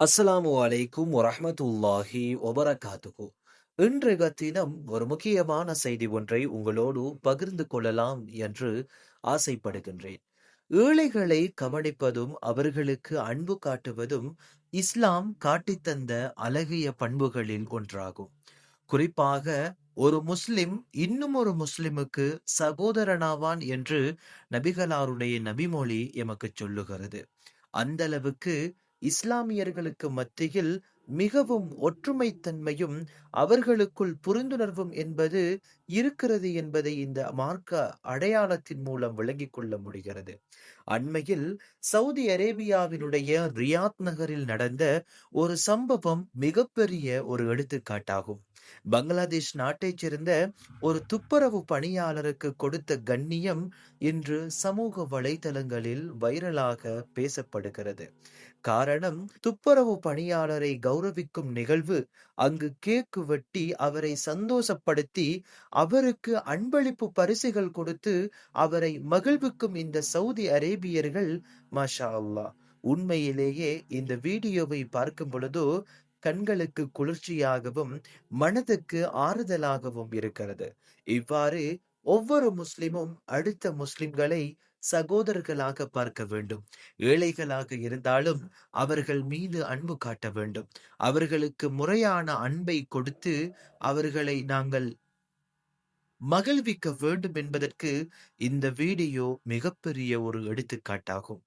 அஸ்ஸலாமு அலைக்கும் வரமத்துல்லாஹி வபரகாத்துஹு. இன்றைய தினம் ஒரு முக்கியமான செய்தி ஒன்றை உங்களோடு பகிர்ந்து கொள்ளலாம் என்று ஆசைப்படுகின்றேன். ஏழைகளை கவனிப்பதும் அவர்களுக்கு அன்பு காட்டுவதும் இஸ்லாம் காட்டித்தந்த அழகிய பண்புகளில் ஒன்றாகும். குறிப்பாக ஒரு முஸ்லிம் இன்னும் ஒரு முஸ்லிமுக்கு சகோதரனாவான் என்று நபிகளாருடைய நபிமொழி எமக்கு சொல்லுகிறது. அந்த அளவுக்கு இஸ்லாமியர்களுக்கு மத்தியில் மிகவும் ஒற்றுமைத்தன்மையும் அவர்களுக்குள் புரிந்துணர்வும் என்பது இருக்கிறது என்பதை இந்த மார்க்க அடையாளத்தின் மூலம் விளங்கிக் கொள்ள முடிகிறது. அண்மையில் சவுதி அரேபியாவினுடைய ரியாத் நகரில் நடந்த ஒரு சம்பவம் மிகப்பெரிய ஒரு எடுத்துக்காட்டாகும். பங்களாதேஷ் நாட்டைச் சேர்ந்த ஒரு துப்புரவு பணியாளருக்கு கொடுத்த கண்ணியம் இன்று சமூக வலைதளங்களில் வைரலாக பேசப்படுகிறது. காரணம் துப்புரவு பணியாளரை கௌ கௌரவிக்கும் நிகழ்வு. அங்கு கேக்கு வெட்டி அவரை சந்தோஷப்படுத்தி அவருக்கு அன்பளிப்பு பரிசுகள் கொடுத்து அவரை மகிழ்விக்கும் இந்த சவுதி அரேபியர்கள் மஷா அல்லா உண்மையிலேயே இந்த வீடியோவை பார்க்கும் பொழுதோ கண்களுக்கு குளிர்ச்சியாகவும் மனதுக்கு ஆறுதலாகவும் இருக்கிறது. இவ்வாறு ஒவ்வொரு முஸ்லிமும் அடுத்த முஸ்லிம்களை சகோதரர்களாக பார்க்க வேண்டும். ஏழைகளாக இருந்தாலும் அவர்கள் மீது அன்பு காட்ட வேண்டும். அவர்களுக்கு முறையான அன்பை கொடுத்து அவர்களை நாங்கள் மகிழ்விக்க வேண்டும் என்பதற்கு இந்த வீடியோ மிகப்பெரிய ஒரு எடுத்துக்காட்டாகும்.